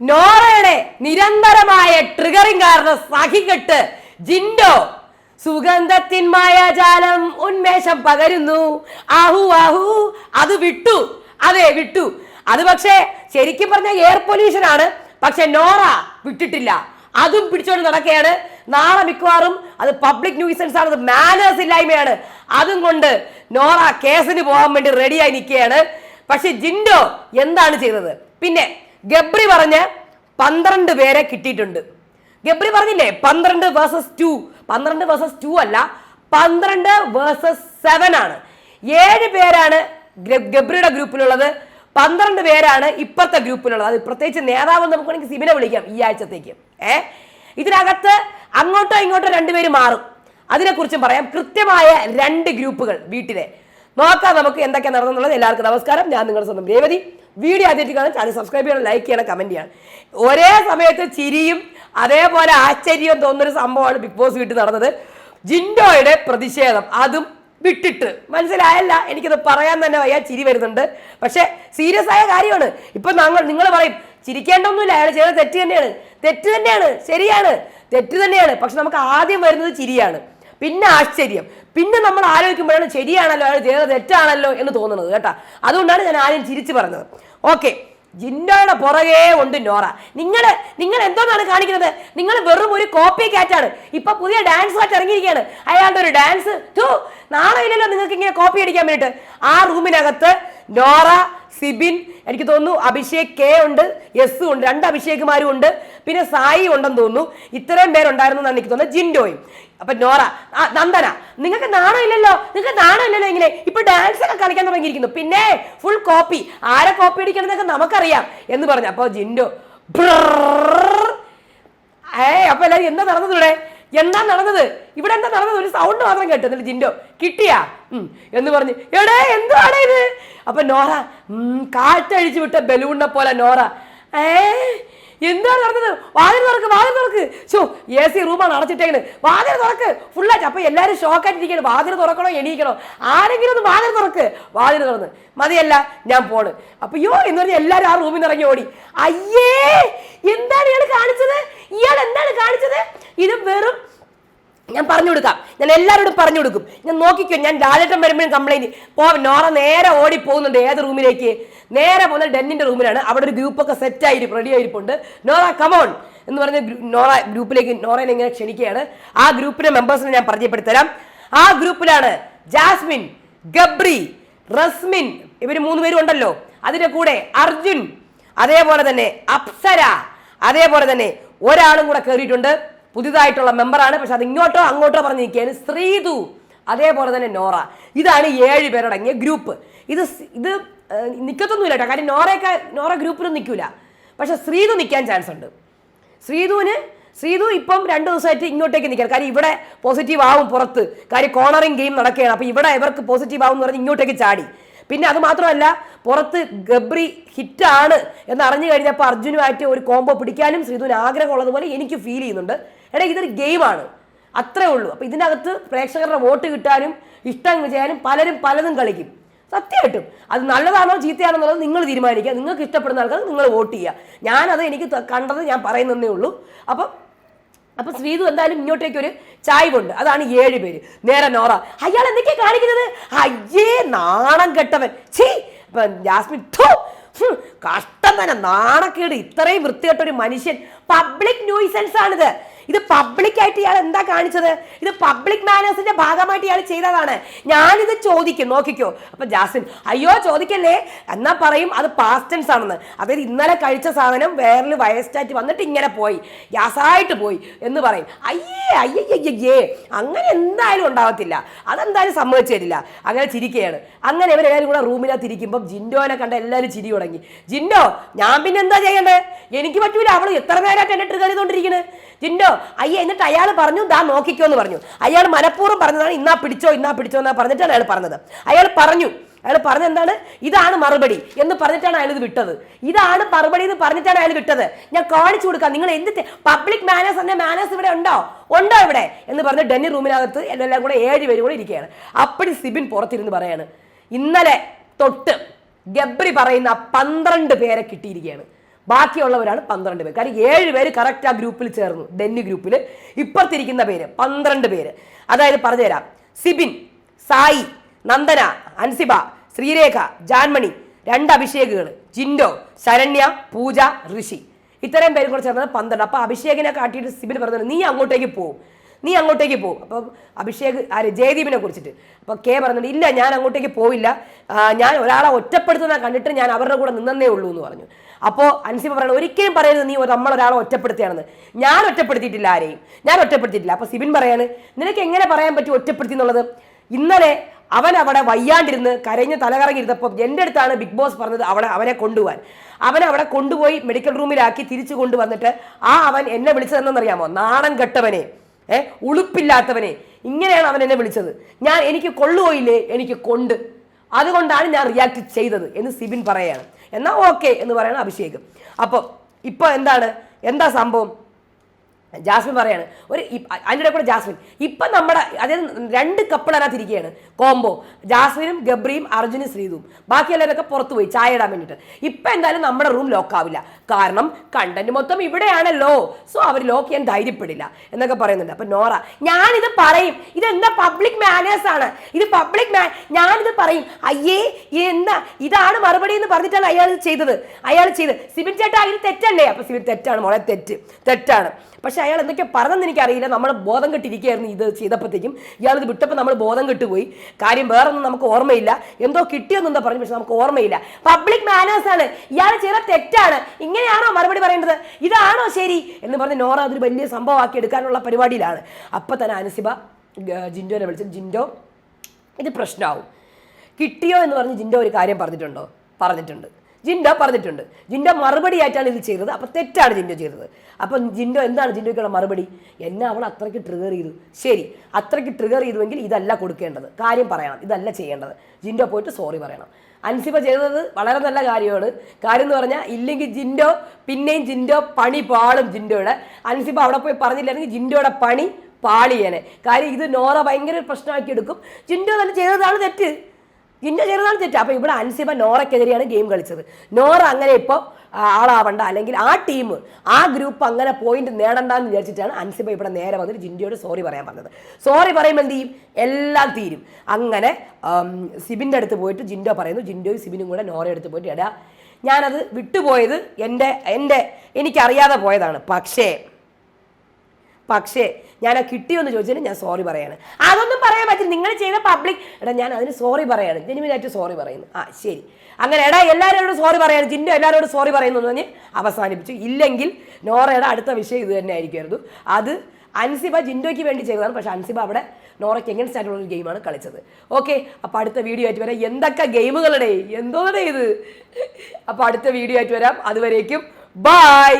നോറയുടെ നിരന്തരമായ ട്രിഗറിംഗ് കാരണം സഹികെട്ട് ജിൻഡോ. സുഗന്ധത്തിൻ മായാജാലം ഉന്മേഷം പകരുന്നു. ആഹു ആഹു അത് വിട്ടു. അതെ വിട്ടു. അത് പക്ഷേ ശരിക്കും പറഞ്ഞ എയർ പൊല്യൂഷൻ ആണ്. പക്ഷെ നോറ വിട്ടിട്ടില്ല. അതും പിടിച്ചോണ്ട് നടക്കുകയാണ് നാളെ മിക്കവാറും അത് പബ്ലിക് ന്യൂസൻസ് ആണ്. അത് മാനേഴ്സ് ഇല്ലായ്മയാണ്. അതും കൊണ്ട് നോറ കേസിന് പോകാൻ വേണ്ടി റെഡിയായി നിൽക്കുകയാണ്. പക്ഷെ ജിൻഡോ എന്താണ് ചെയ്തത്? പിന്നെ ഗബ്രി പറഞ്ഞ് പന്ത്രണ്ട് പേരെ കിട്ടിയിട്ടുണ്ട്. ഗബ്രി പറഞ്ഞില്ലേ? പന്ത്രണ്ട് വേഴ്സസ് ടു പന്ത്രണ്ട് വേഴ്സസ് ടു അല്ല പന്ത്രണ്ട് വേഴ്സസ് സെവൻ ആണ്. ഏഴ് പേരാണ് ഗബ്രിയുടെ ഗ്രൂപ്പിലുള്ളത്. പന്ത്രണ്ട് പേരാണ് ഇപ്പുറത്തെ ഗ്രൂപ്പിലുള്ളത്. അത് പ്രത്യേകിച്ച് നേതാവ് നമുക്ക് വേണമെങ്കിൽ സിബിനെ വിളിക്കാം ഈ ആഴ്ചത്തേക്ക്. ഏ? ഇതിനകത്ത് അങ്ങോട്ടോ ഇങ്ങോട്ടോ രണ്ടുപേര് മാറും. അതിനെക്കുറിച്ചും പറയാം. കൃത്യമായ രണ്ട് ഗ്രൂപ്പുകൾ വീട്ടിലെ. നോക്കാം നമുക്ക് എന്തൊക്കെ നടന്നുള്ളത്. എല്ലാവർക്കും നമസ്കാരം. ഞാൻ നിങ്ങളുടെ സ്വന്തം രേവതി. വീഡിയോ ആദ്യമായിട്ട് കാണാൻ ചാനൽ സബ്സ്ക്രൈബ് ചെയ്യണം ലൈക്ക് ചെയ്യണം കമന്റ് ചെയ്യണം. ഒരേ സമയത്ത് ചിരിയും അതേപോലെ ആശ്ചര്യവും തോന്നുന്നൊരു സംഭവമാണ് ബിഗ് ബോസ് വീട്ടിൽ നടന്നത്. ജിൻഡോയുടെ പ്രതിഷേധം അതും വിട്ടിട്ട്. മനസ്സിലായല്ല? എനിക്കത് പറയാൻ തന്നെ വയ്യ ചിരി വരുന്നുണ്ട്. പക്ഷേ സീരിയസ് ആയ കാര്യമാണ്. ഇപ്പം ഞങ്ങൾ നിങ്ങൾ പറയും ചിരിക്കേണ്ടൊന്നുമില്ല. അയാൾ ചെയ്ത തെറ്റ് തന്നെയാണ്. തെറ്റ് തന്നെയാണ്. ശരിയാണ്. തെറ്റ് തന്നെയാണ്. പക്ഷെ നമുക്ക് ആദ്യം വരുന്നത് ചിരിയാണ്. പിന്നെ ആശ്ചര്യം. പിന്നെ നമ്മൾ ആലോചിക്കുമ്പോഴാണ് ശരിയാണല്ലോ അയാൾ ചെയ്തത് തെറ്റാണല്ലോ എന്ന് തോന്നുന്നത് കേട്ടോ. അതുകൊണ്ടാണ് ഞാൻ ആദ്യം ചിരിച്ചു പറഞ്ഞത്. ഓക്കെ ജിൻഡോയുടെ പുറകേ ഉണ്ട് നോറ. നിങ്ങൾ നിങ്ങൾ എന്തോന്നാണ് കാണിക്കുന്നത്? നിങ്ങൾ വെറും ഒരു കോപ്പി കാറ്റാണ് ഇപ്പൊ പുതിയ ഡാൻസ് കാറ്റ് ഇറങ്ങിയിരിക്കുകയാണ്. അയാളുടെ ഒരു ഡാൻസ് നാളെ ഇല്ലല്ലോ നിങ്ങൾക്ക് ഇങ്ങനെ കോപ്പി അടിക്കാൻ വേണ്ടിയിട്ട്. ആ റൂമിനകത്ത് നോറ സിബിൻ എനിക്ക് തോന്നുന്നു അഭിഷേക് കെ ഉണ്ട് എസ് ഉണ്ട് രണ്ട് അഭിഷേകുമാരും ഉണ്ട് പിന്നെ സായി ഉണ്ടെന്ന് തോന്നുന്നു. ഇത്രയും പേരുണ്ടായിരുന്നു എന്നാണ് എനിക്ക് തോന്നുന്നത്. ജിൻഡോയും. അപ്പൊ നോറ നന്ദന. നിങ്ങൾക്ക് നാണം ഇല്ലല്ലോ. നിങ്ങൾക്ക് നാണം ഇല്ലല്ലോ ഇങ്ങനെ. ഇപ്പൊ ഡാൻസ് ഒക്കെ കളിക്കാൻ തുടങ്ങിയിരിക്കുന്നു. പിന്നെ ഫുൾ കോപ്പി ആരെ കോപ്പി അടിക്കണമെന്നൊക്കെ നമുക്കറിയാം എന്ന് പറഞ്ഞു. അപ്പൊ ജിൻഡോ ഏ അപ്പൊ എല്ലാവരും എന്താ നടന്നതൂടെ എന്താ നടന്നത്? ഇവിടെ എന്താ നടന്നത്? ഒരു സൗണ്ട് മാത്രം കേട്ടു. എന്നിട്ട് ജിൻഡോ കിട്ടിയാ? എന്ന് പറഞ്ഞു എടേ എന്താണ് ഇത്? അപ്പൊ നോറ കാറ്റഴിച്ചു വിട്ട ബലൂണിനെ പോലെ നോറ. ഏ എന്താണ് നടന്നത്? വാതിൽ തുറക്ക് വാതിൽ തുറക്ക്. ഷോ എ സി റൂമാണ് അടച്ചിട്ടേക്കണ്. വാതിൽ തുറക്ക്. ഫുള്ളായിട്ട് അപ്പൊ എല്ലാവരും ഷോക്കായിട്ടിരിക്കുകയാണ് വാതിൽ തുറക്കണോ എണീക്കണോ? ആരെങ്കിലും ഒന്ന് വാതിൽ തുറക്ക്. വാതിൽ തുറന്ന്. മതിയല്ല ഞാൻ പോണ്. അപ്പൊ യോ എന്ന് പറഞ്ഞാൽ എല്ലാവരും ആ റൂമിൽ നിന്ന് ഇറങ്ങി ഓടി. അയ്യേ എന്താണ് ഇയാൾ കാണിച്ചത്? ഇയാൾ എന്താണ് കാണിച്ചത്? ഇത് വെറും ഞാൻ പറഞ്ഞു കൊടുക്കാം. ഞാൻ എല്ലാവരോടും പറഞ്ഞു കൊടുക്കും. ഞാൻ നോക്കിക്കോ ഞാൻ ലാലേട്ടൻ വരുമ്പോഴും കംപ്ലൈന്റ് പോ നോറ നേരെ ഓടി പോകുന്നുണ്ട് ഏത് റൂമിലേക്ക്? നേരെ പോകുന്നത് ഡെന്നിന്റെ റൂമിലാണ്. അവിടെ ഒരു ഗ്രൂപ്പൊക്കെ സെറ്റ് ആയിരിക്കും റെഡി ആയിരിപ്പുണ്ട് നോറ കമോൺ എന്ന് പറഞ്ഞ നോറ ഗ്രൂപ്പിലേക്ക് നോറയെ ഇങ്ങനെ ക്ഷണിക്കുകയാണ്. ആ ഗ്രൂപ്പിലെ മെമ്പേഴ്സിനെ ഞാൻ പരിചയപ്പെടുത്തരാം. ആ ഗ്രൂപ്പിലാണ് ജാസ്മിൻ ഗബ്രി റസ്മിൻ ഇവർ മൂന്ന് പേരും ഉണ്ടല്ലോ. അതിന്റെ കൂടെ അർജുൻ അതേപോലെ തന്നെ അപ്സര അതേപോലെ തന്നെ ഒരാളും കൂടെ കയറിയിട്ടുണ്ട് പുതിയതായിട്ടുള്ള മെമ്പറാണ്. പക്ഷെ അത് ഇങ്ങോട്ടോ അങ്ങോട്ടോ പറഞ്ഞിരിക്കുകയാണ് ശ്രീതു അതേപോലെ തന്നെ നോറ. ഇതാണ് ഏഴ് പേരടങ്ങിയ ഗ്രൂപ്പ്. ഇത് ഇത് നിൽക്കത്തൊന്നുമില്ല കേട്ടോ. കാര്യം നോറയൊക്കെ നോറ ഗ്രൂപ്പിലും നിൽക്കില്ല. പക്ഷെ ശ്രീതു നിൽക്കാൻ ചാൻസ് ഉണ്ട്. ശ്രീതുവിന് ശ്രീതു ഇപ്പം രണ്ട് ദിവസമായിട്ട് ഇങ്ങോട്ടേക്ക് നിൽക്കണം കാര്യം ഇവിടെ പോസിറ്റീവ് ആവും പുറത്ത്. കാര്യം കോർണറിങ് ഗെയിം നടക്കുകയാണ്. അപ്പോൾ ഇവിടെ ഇവർക്ക് പോസിറ്റീവ് ആവും എന്ന് പറഞ്ഞ് ഇങ്ങോട്ടേക്ക് ചാടി. പിന്നെ അത് മാത്രമല്ല പുറത്ത് ഗബ്രി ഹിറ്റാണ് എന്ന് അറിഞ്ഞു കഴിഞ്ഞപ്പോൾ അർജുനുമായിട്ട് ഒരു കോംബോ പിടിക്കാനും ശ്രീധുവിന് ആഗ്രഹമുള്ളതുപോലെ എനിക്ക് ഫീൽ ചെയ്യുന്നുണ്ട്. എടാ ഇതൊരു ഗെയിമാണ് അത്രേ ഉള്ളൂ. അപ്പോൾ ഇതിനകത്ത് പ്രേക്ഷകരുടെ വോട്ട് കിട്ടാനും ഇഷ്ടം ചെയ്യാനും പലരും പലതും കളിക്കും. സത്യമായിട്ടും അത് നല്ലതാണോ ചീത്തയാണോ എന്നുള്ളത് നിങ്ങൾ തീരുമാനിക്കുക. നിങ്ങൾക്ക് ഇഷ്ടപ്പെടുന്ന ആൾക്കാർ നിങ്ങൾ വോട്ട് ചെയ്യുക. ഞാനത് എനിക്ക് കണ്ടത് ഞാൻ പറയുന്നതേ ഉള്ളൂ. അപ്പം അപ്പൊ ശ്രീതു എന്തായാലും ഇങ്ങോട്ടേക്ക് ഒരു ചായ്വുണ്ട്. അതാണ് ഏഴ് പേര്. നേരെ നോറ. അയാൾ എന്തൊക്കെയാ കാണിക്കുന്നത്? അയ്യേ നാണം കെട്ടവൻ. ഛീ ഇപ്പൊ ജാസ്മിൻ കഷ്ടം തന്നെ. നാണക്കേട്. ഇത്രയും വൃത്തികെട്ട ഒരു മനുഷ്യൻ. പബ്ലിക് ന്യൂസൻസ് ആണിത് ഇത് പബ്ലിക്കായിട്ട് ഇയാൾ എന്താ കാണിച്ചത്? ഇത് പബ്ലിക് മാനേഴ്സിന്റെ ഭാഗമായിട്ട് ഇയാൾ ചെയ്തതാണ്. ഞാനിത് ചോദിക്കും നോക്കിക്കോ. അപ്പൊ ജാസിൻ അയ്യോ ചോദിക്കല്ലേ? എന്നാ പറയും അത് പാസ്റ്റൻസ് ആണെന്ന്. അതായത് ഇന്നലെ കഴിച്ച സാധനം വേറിൽ വയസ്റ്റായിട്ട് വന്നിട്ട് ഇങ്ങനെ പോയി. ഗ്യാസായിട്ട് പോയി. എന്ന് പറയും. അയ്യേ അയ്യേ അങ്ങനെ എന്തായാലും ഉണ്ടാവത്തില്ല. അതെന്തായാലും സമ്മതിച്ചു തരില്ല. അങ്ങനെ ചിരിക്കുകയാണ്. അങ്ങനെ ഇവരെല്ലാവരും കൂടെ റൂമിനകത്ത് ഇരിക്കുമ്പോൾ ജിൻഡോനെ കണ്ട എല്ലാവരും ചിരി തുടങ്ങി. ജിൻഡോ ഞാൻ പിന്നെ എന്താ ചെയ്യണ്ടേ എനിക്ക് പറ്റൂല. അവൾ എത്ര നേരമായിട്ട് എന്നെ ട്രിഗർ ചെയ്തോണ്ടിരിക്കുന്നത് ജിൻഡോ അയ്യേ എന്നിട്ട് അയാൾ പറഞ്ഞു ദാ നോക്കിക്കോ എന്ന് പറഞ്ഞു. അയാൾ മനഃപൂർവം പറഞ്ഞതാണ് ഇന്നാ പിടിച്ചോ ഇന്നാ പിടിച്ചോ എന്നാ പറഞ്ഞിട്ടാണ് അയാൾ പറഞ്ഞത്. അയാൾ പറഞ്ഞു അയാൾ പറഞ്ഞ എന്താണ്? ഇതാണ് മറുപടി എന്ന് പറഞ്ഞിട്ടാണ് അയാൾ ഇത് വിട്ടത്. ഇതാണ് മറുപടി എന്ന് പറഞ്ഞിട്ടാണ് അയാൾ വിട്ടത്. ഞാൻ കാണിച്ചു കൊടുക്കാം. നിങ്ങൾ എന്ത് പബ്ലിക് മാനേഴ്സ് എന്ന മാനേഴ്സ് ഇവിടെ ഉണ്ടോ? ഉണ്ടോ ഇവിടെ? എന്ന് പറഞ്ഞ് ഡെന്നി റൂമിനകത്ത് എല്ലാം കൂടെ ഏഴ് പേര് കൂടെ ഇരിക്കുകയാണ്. അപ്പടി സിബിൻ പുറത്തിരുന്ന് പറയാണ്. ഇന്നലെ തൊട്ട് ഗബ്രി പറയുന്ന പന്ത്രണ്ട് പേരെ കിട്ടിയിരിക്കുകയാണ്. ബാക്കിയുള്ളവരാണ് പന്ത്രണ്ട് പേര്. കാര്യം ഏഴ് പേര് കറക്റ്റ് ആ ഗ്രൂപ്പിൽ ചേർന്നു. ഡെന്നി ഗ്രൂപ്പിൽ ഇപ്പുറത്തിരിക്കുന്ന പേര് പന്ത്രണ്ട് പേര്. അതായത് പറഞ്ഞുതരാം. സിബിൻ സായി നന്ദന അൻസിബ ശ്രീരേഖ ജാൻമണി രണ്ട് അഭിഷേകുകൾ ജിൻഡോ ശരണ്യ പൂജ ഋഷി. ഇത്രയും പേരും കൂടെ ചേർന്നത് പന്ത്രണ്ട്. അപ്പോൾ അഭിഷേകിനെ കാട്ടിയിട്ട് സിബിൻ പറഞ്ഞത് നീ അങ്ങോട്ടേക്ക് പോകും നീ അങ്ങോട്ടേക്ക് പോകും അപ്പം അഭിഷേക് ആര് ജയദീപിനെ കുറിച്ചിട്ട്. അപ്പോൾ കെ പറഞ്ഞിട്ട് ഇല്ല ഞാൻ അങ്ങോട്ടേക്ക് പോവില്ല. ഞാൻ ഒരാളെ ഒറ്റപ്പെടുത്തുന്ന കണ്ടിട്ട് ഞാൻ അവരുടെ കൂടെ നിന്നേ ഉള്ളൂ എന്ന് പറഞ്ഞു. അപ്പോൾ അൻസിബ പറയുന്നത് ഒരിക്കലും പറയരുത് നീ നമ്മളൊരാളെ ഒറ്റപ്പെടുത്തിയാണെന്ന് ഞാൻ ഒറ്റപ്പെടുത്തിയിട്ടില്ല ആരെയും. ഞാൻ ഒറ്റപ്പെടുത്തിയിട്ടില്ല. അപ്പോൾ സിബിൻ പറയാണ് നിനക്ക് എങ്ങനെ പറയാൻ പറ്റും ഒറ്റപ്പെടുത്തി എന്നുള്ളത്? ഇന്നലെ അവൻ അവിടെ വയ്യാണ്ടിരുന്ന് കരഞ്ഞ് തലകറങ്ങിയിരുന്നപ്പോൾ എന്റെ അടുത്താണ് ബിഗ് ബോസ് പറഞ്ഞത് അവിടെ അവനെ കൊണ്ടുപോകാൻ. അവനെ അവിടെ കൊണ്ടുപോയി മെഡിക്കൽ റൂമിലാക്കി തിരിച്ചു കൊണ്ടുവന്നിട്ട് ആ അവൻ എന്നെ വിളിച്ചതെന്നറിയാമോ? നാണം കെട്ടവനെ. ഏ? ഉളുപ്പില്ലാത്തവനെ. ഇങ്ങനെയാണ് അവൻ എന്നെ വിളിച്ചത്. ഞാൻ എനിക്ക് കൊള്ളുപോയില്ലേ എനിക്ക് കൊണ്ട്. അതുകൊണ്ടാണ് ഞാൻ റിയാക്ട് ചെയ്തത് എന്ന് സിബിൻ പറയുകയാണ് എന്നാൽ ഓക്കെ എന്ന് പറയണം അഭിഷേക്. അപ്പോൾ ഇപ്പോൾ എന്താണ്? എന്താ സംഭവം? ജാസ്മിൻ പറയാണ് ഒരു അതിന്റെ കൂടെ ജാസ്മിൻ ഇപ്പം നമ്മുടെ അതായത് രണ്ട് കപ്പിൾ അതിനകത്ത് ഇരിക്കുകയാണ്. കോംബോ ജാസ്മിനും ഗബ്രിയും അർജുനും ശ്രീതും ബാക്കി എല്ലാവരൊക്കെ പോയി ചായ ഇടാൻ വേണ്ടിയിട്ട്. ഇപ്പം എന്തായാലും നമ്മുടെ റൂം ലോക്ക് ആവില്ല. കാരണം കണ്ടന്റ് മൊത്തം ഇവിടെയാണല്ലോ. സോ അവർ ലോക്ക് ചെയ്യാൻ ധൈര്യപ്പെടില്ല എന്നൊക്കെ പറയുന്നുണ്ട്. അപ്പം നോറ ഞാനിത് പറയും. ഇതെന്താ പബ്ലിക് മാനേഴ്സ് ആണ്? ഇത് പബ്ലിക് മാ ഞാനിത് പറയും. അയ്യേ എന്താ? ഇതാണ് മറുപടി എന്ന് പറഞ്ഞിട്ടാണ് അയാൾ ചെയ്തത്. അയാൾ ചെയ്ത് സിബിൻ ചേട്ടാ ഇത് തെറ്റല്ലേ? അപ്പം സിബിൻ തെറ്റാണ് മോളെ തെറ്റ്. തെറ്റാണ്. പക്ഷെ അയാൾ എന്തൊക്കെ പറഞ്ഞെന്ന് എനിക്കറിയില്ല. നമ്മൾ ബോധം കെട്ടിരിക്കുകയായിരുന്നു ഇത് ചെയ്തപ്പോഴത്തേക്കും. ഇയാൾ ഇത് വിട്ടപ്പോൾ നമ്മൾ ബോധം കെട്ടുപോയി. കാര്യം വേറൊന്നും നമുക്ക് ഓർമ്മയില്ല. എന്തോ കിട്ടിയെന്നെന്തോ പറഞ്ഞു പക്ഷെ നമുക്ക് ഓർമ്മയില്ല. പബ്ലിക് മാനേഴ്സ് ആണ്. ഇയാൾ ചെയ്ത തെറ്റാണ്. ഇങ്ങനെയാണോ മറുപടി പറയേണ്ടത്? ഇതാണോ ശരി? എന്ന് പറഞ്ഞ് നോറ അതൊരു വലിയ സംഭവമാക്കി എടുക്കാനുള്ള പരിപാടിയിലാണ്. അപ്പം തന്നെ അനുസിബ ജിൻഡോനെ വിളിച്ചു. ജിൻഡോ ഇത് പ്രശ്നമാവും. കിട്ടിയോ എന്ന് പറഞ്ഞ് ജിൻഡോ ഒരു കാര്യം പറഞ്ഞിട്ടുണ്ടോ? പറഞ്ഞിട്ടുണ്ട്. ജിൻഡോ പറഞ്ഞിട്ടുണ്ട്. ജിൻഡോ മറുപടി ആയിട്ടാണ് ഇത് ചെയ്തത്. അപ്പോൾ തെറ്റാണ് ജിൻഡോ ചെയ്തത്. അപ്പം ജിൻഡോ എന്താണ് ജിൻഡോയ്ക്കുള്ള മറുപടി? എന്നെ അവൾ അത്രയ്ക്ക് ട്രിഗർ ചെയ്തു. ശരി അത്രയ്ക്ക് ട്രിഗർ ചെയ്തുവെങ്കിൽ ഇതല്ല കൊടുക്കേണ്ടത്. കാര്യം പറയണം. ഇതല്ല ചെയ്യേണ്ടത്. ജിൻഡോ പോയിട്ട് സോറി പറയണം. അൻസിബ ചെയ്തത് വളരെ നല്ല കാര്യമാണ്. കാര്യം എന്ന് പറഞ്ഞാൽ ഇല്ലെങ്കിൽ ജിൻഡോ പിന്നെയും ജിൻഡോ പണി പാളും ജിൻഡോയുടെ. അൻസിബ അവിടെ പോയി പറഞ്ഞില്ലായിരുന്നെങ്കിൽ ജിൻഡോയുടെ പണി പാളിയേനെ. കാര്യം ഇത് നോറ ഭയങ്കര പ്രശ്നമാക്കി എടുക്കും. ജിൻഡോ തന്നെ ചെയ്തതാണ് തെറ്റ്. ജിൻഡോ ചെയ്തതാണ് തെറ്റ്. അപ്പോൾ ഇവിടെ അൻസിബ നോറയ്ക്കെതിരെയാണ് ഗെയിം കളിച്ചത്. നോറ അങ്ങനെ ഇപ്പോൾ ആളാവണ്ട. അല്ലെങ്കിൽ ആ ടീം ആ ഗ്രൂപ്പ് അങ്ങനെ പോയിന്റ് നേടണ്ട എന്ന് വിചാരിച്ചിട്ടാണ് അൻസിബ ഇവിടെ നേരെ വന്നിട്ട് ജിൻഡിയോട് സോറി പറയാൻ പറഞ്ഞത്. സോറി പറയുമ്പോൾ എന്ത് ചെയ്യും? എല്ലാം തീരും. അങ്ങനെ സിബിന്റെ അടുത്ത് പോയിട്ട് ജിൻഡോ പറയുന്നു. ജിൻഡോയും സിബിനും കൂടെ നോറ എടുത്ത് പോയിട്ട് എടാ ഞാനത് വിട്ടുപോയത് എന്റെ എന്റെ എനിക്കറിയാതെ പോയതാണ്. പക്ഷേ പക്ഷേ ഞാൻ ആ കിട്ടിയോ എന്ന് ചോദിച്ചതിന് ഞാൻ സോറി പറയാണ്. അതൊന്നും പറയാൻ പറ്റില്ല. നിങ്ങൾ ചെയ്ത പബ്ലിക് എടാ ഞാൻ അതിന് സോറി പറയാണ്. ജെനുവിനായിട്ട് സോറി പറയുന്നു. ആ ശരി. അങ്ങനെ എടാ എല്ലാവരോടും സോറി പറയാണ്. ജിൻഡോ എല്ലാവരോടും സോറി പറയുന്നു എന്ന് പറഞ്ഞ് അവസാനിപ്പിച്ചു. ഇല്ലെങ്കിൽ നോറയുടെ അടുത്ത വിഷയം ഇത് തന്നെ ആയിരിക്കുമായിരുന്നു അത് അൻസിബ ജിൻഡോയ്ക്ക് വേണ്ടി ചെയ്തതാണ്. പക്ഷെ അൻസിബ അവിടെ നോറയ്ക്ക് എഗൻസ്റ്റ് ആയിട്ടുള്ള ഒരു ഗെയിമാണ് കളിച്ചത്. ഓക്കെ അപ്പോൾ അടുത്ത വീഡിയോ ആയിട്ട് വരാം. എന്തൊക്കെ ഗെയിമുകളുടെ എന്തോ ഇത്? അപ്പോൾ അടുത്ത വീഡിയോ ആയിട്ട് വരാം. അതുവരേക്കും. ബായ്